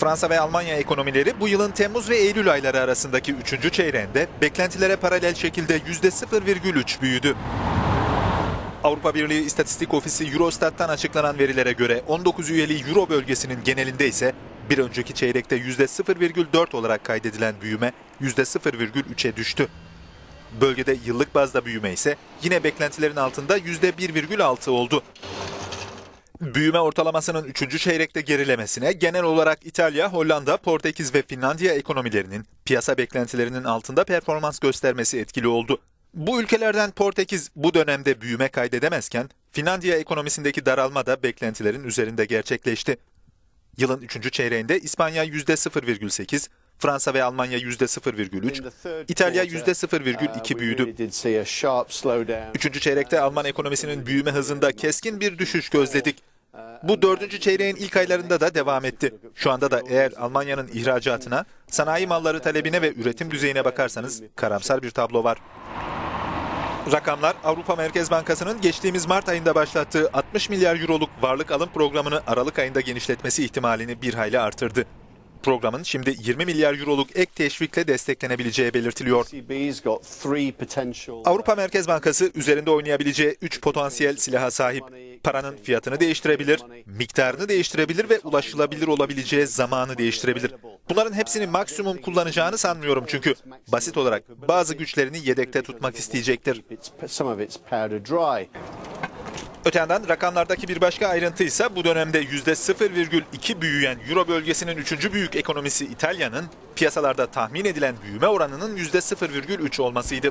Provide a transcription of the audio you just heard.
Fransa ve Almanya ekonomileri bu yılın Temmuz ve Eylül ayları arasındaki 3. çeyreğinde beklentilere paralel şekilde %0,3 büyüdü. Avrupa Birliği İstatistik Ofisi Eurostat'tan açıklanan verilere göre 19 üyeli Euro bölgesinin genelinde ise bir önceki çeyrekte %0,4 olarak kaydedilen büyüme %0,3'e düştü. Bölgede yıllık bazda büyüme ise yine beklentilerin altında %1,6 oldu. Büyüme ortalamasının 3. çeyrekte gerilemesine genel olarak İtalya, Hollanda, Portekiz ve Finlandiya ekonomilerinin piyasa beklentilerinin altında performans göstermesi etkili oldu. Bu ülkelerden Portekiz bu dönemde büyüme kaydedemezken Finlandiya ekonomisindeki daralma da beklentilerin üzerinde gerçekleşti. Yılın 3. çeyreğinde İspanya %0,8, Fransa ve Almanya %0,3, İtalya %0,2 büyüdü. Üçüncü çeyrekte Alman ekonomisinin büyüme hızında keskin bir düşüş gözledik. Bu dördüncü çeyreğin ilk aylarında da devam etti. Şu anda da eğer Almanya'nın ihracatına, sanayi malları talebine ve üretim düzeyine bakarsanız karamsar bir tablo var. Rakamlar Avrupa Merkez Bankası'nın geçtiğimiz Mart ayında başlattığı 60 milyar euroluk varlık alım programını Aralık ayında genişletmesi ihtimalini bir hayli artırdı. Programın şimdi 20 milyar euroluk ek teşvikle desteklenebileceği belirtiliyor. Avrupa Merkez Bankası üzerinde oynayabileceği 3 potansiyel silaha sahip. Paranın fiyatını değiştirebilir, miktarını değiştirebilir ve ulaşılabilir olabileceği zamanı değiştirebilir. Bunların hepsini maksimum kullanacağını sanmıyorum çünkü basit olarak bazı güçlerini yedekte tutmak isteyecektir. Öte yandan rakamlardaki bir başka ayrıntı ise bu dönemde %0,2 büyüyen Euro bölgesinin 3. büyük ekonomisi İtalya'nın piyasalarda tahmin edilen büyüme oranının %0,3 olmasıydı.